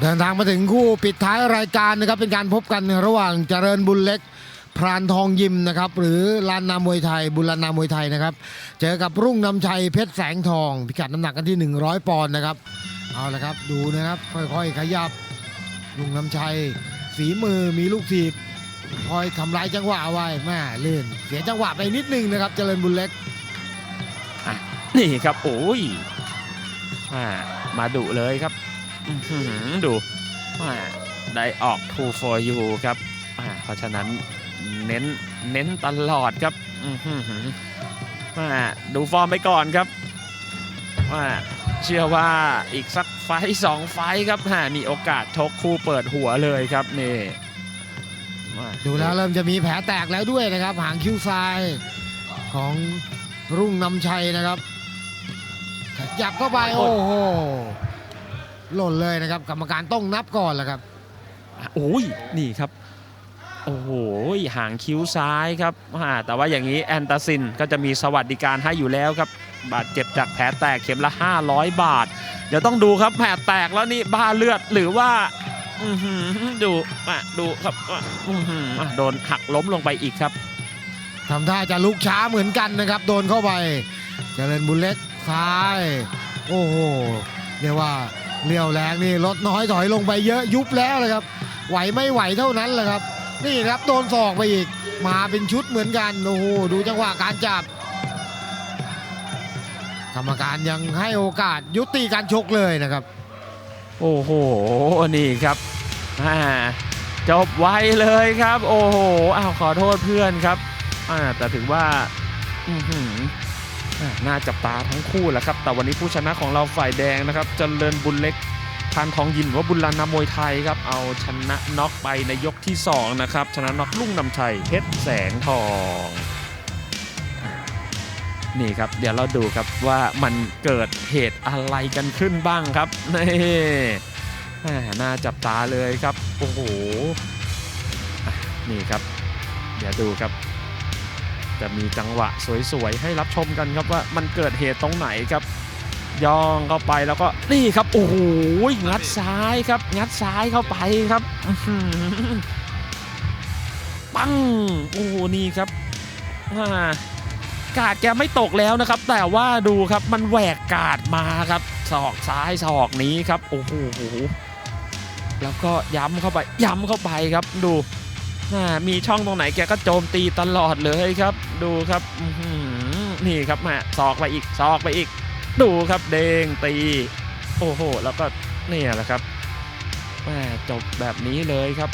เดินทางมาถึงคู่ปิดท้ายรายการนะครับ เป็นการพบกันระหว่างเจริญบุญเล็กพรานทองยิมนะครับ หรือลานนามวยไทย บุญลานามวยไทยนะครับ เจอกับรุ่งนำชัยเพชรแสงทอง พิกัดน้ำหนักกันที่ 100 ปอนด์นะครับ เอาละครับดูนะครับ ค่อยๆ ขยับรุ่งนำชัย ฝีมือมีลูกทีบคอยทำลายจังหวะไว้แม่ลื่น เสียจังหวะไปนิดนึงนะครับ เจริญบุญเล็กนี่ครับโอ้ยมาดุเลยครับ อื้อหือดูอ่าได้ออก two for you ครับอ่าเพราะฉะนั้นเน้นเน้นตลอดครับอื้อหืออ่าดูฟอร์มไปก่อนครับอ่าเชื่อว่าอีกสักไฟต์สองไฟต์ครับอ่ามีโอกาสชกคู่เปิดหัวเลยครับนี่อ่าดูแล้วเริ่มจะมีแผลแตกแล้วด้วยนะครับ หางคิ้วซ้ายของรุ่งนำชัยนะครับขยับเข้าไปโอ้โห หล่นเลยนะครับ กรรมการต้องนับก่อนแหละครับโอ้ยนี่ครับ โอ้โหหางคิ้วซ้ายครับอ่าแต่ว่าอย่างนี้แอนตาซินก็จะมีสวัสดิการให้อยู่แล้วครับ บาดเจ็บจากแผลแตกเข็มละ 500 บาท เดี๋ยวต้องดูครับแผลแตกแล้วนี่บ้าเลือดหรือว่าอื้อหือดูอะดูครับอะอื้อหืออะโดนหักล้มลงไปอีกครับทำท่าจะลุกช้าเหมือนกันนะครับ โดนเข้าไปเจริญบุญเล็กซ้าย โอ้โหเรียกว่า เลี้ยวแรงนี่ลดน้อยถอยลงไปเยอะยุบแล้วเลยครับ ไหวไม่ไหวเท่านั้นแหละครับ นี่ครับโดนศอกไปอีก มาเป็นชุดเหมือนกันโอ้โหดูจังหวะการจับกรรมการยังให้โอกาสยุติการชกเลยนะครับ โอ้โหนี่ครับจบไวเลยครับ โอ้โหอ้าวขอโทษเพื่อนครับแต่ถือว่าอื้อหืออ่า น่าจับตาทั้งคู่แหละครับ แต่วันนี้ผู้ชนะของเราฝ่ายแดงนะครับเจริญบุญเล็กพานทองยิมหรือว่าบุญลานามวยไทยครับ เอาชนะน็อกไปในยกที่ 2 นะครับ ชนะน็อกลุ่งนำชัยเพชรแสงทอง นี่ครับ เดี๋ยวเราดูครับว่ามันเกิดเหตุอะไรกันขึ้นบ้างครับนี่น่าจับตาเลยครับ โอ้โห นี่ครับ เดี๋ยวดูครับ จะมีจังหวะสวยๆ ให้รับชมกันครับว่ามันเกิดเหตุตรงไหนครับ ย่องเข้าไปแล้วก็นี่ครับโอ้โหงัดซ้ายครับ งัดซ้ายเข้าไปครับปังโอ้โหนี่ครับอากาดแกไม่ตกแล้วนะครับ แต่ว่าดูครับมันแหวกกาดมาครับศอกซ้ายศอกนี้ครับโอ้โหแล้วก็ย้ำเข้าไปย้ำเข้าไปครับดู มีช่องตรงไหนแกก็โจมตีตลอดเลยครับ ดูครับนี่ครับมาซอกไปอีกซอกไปอีก ดูครับเด้งตี โอ้โห แล้วก็เนี่ยแหละครับจบแบบนี้เลยครับ